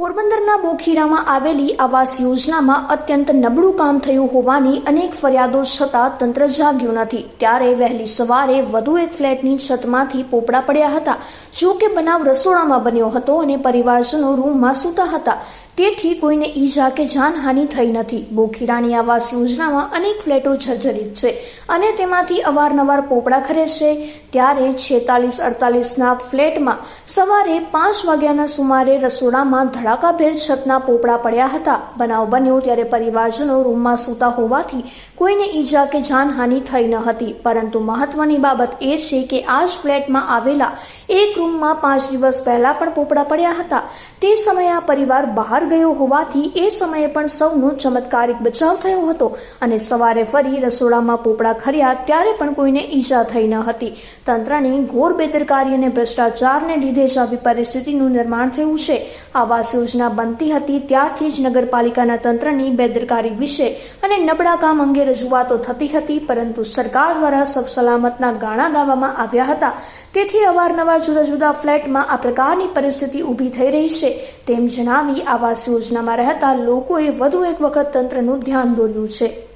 પોરબંદરના બોખીરામાં આવેલી આવાસ યોજનામાં અત્યંત નબળું કામ થયું હોવાની અનેક ફરિયાદો છતાં તંત્ર જાગ્યું નથી. ત્યારે વહેલી સવારે વધુ એક ફ્લેટની છતમાંથી પોપડા પડ્યા હતા. જો કે બનાવ રસોડામાં બન્યો હતો અને પરિવારજનો રૂમમાં સૂતા હતા. તેથી કોઈને ઈજા કે જાનહાનિ થઈ નથી. બોખીરાની આવાસ યોજનામાં અનેક ફ્લેટો જર્જરિત છે અને તેમાંથી અવારનવાર પોપડા ખરે છે. ત્યારે છેતાલીસ અડતાલીસના ફ્લેટમાં સવારે પાંચ વાગ્યાના સુમારે રસોડામાં ધડાકાભેર છતના પોપડા પડ્યા હતા. બનાવ બન્યો ત્યારે પરિવારજનો રૂમમાં સૂતા હોવાથી કોઈને ઈજા કે જાનહાનિ થઈ ન હતી. પરંતુ મહત્વની બાબત એ છે કે આ જ ફ્લેટમાં આવેલા એક રૂમમાં પાંચ દિવસ પહેલા પણ પોપડા પડ્યા હતા. તે સમયે આ પરિવાર બહાર ગયો હોવાથી એ સમયે પણ સૌનો ચમત્કારિક બચાવ થયો હતો અને સવારે ફરી રસોડામાં પોપડા ખર્યા ત્યારે પણ કોઈને ઈજા થઈ ન હતી. તંત્રની ઘોર બેદરકારી અને ભ્રષ્ટાચારને લીધે જ આવી પરિસ્થિતિનું નિર્માણ થયું છે. આવાસ યોજના બનતી હતી, ત્યારથી જ નગરપાલિકાના તંત્રની બેદરકારી વિશે અને નબળા કામ અંગે રજૂઆતો થતી હતી, પરંતુ સરકાર દ્વારા સબ સલામતના ગાણા ગાવામાં આવ્યા હતા. તેથી અવારનવાર જુદા જુદા ફ્લેટમાં આ પ્રકારની પરિસ્થિતિ ઊભી થઈ રહી છે, તેમ જણાવી આવાસ યોજનામાં રહેતા લોકોએ વધુ એક વખત તંત્રનું ધ્યાન દોર્યું છે.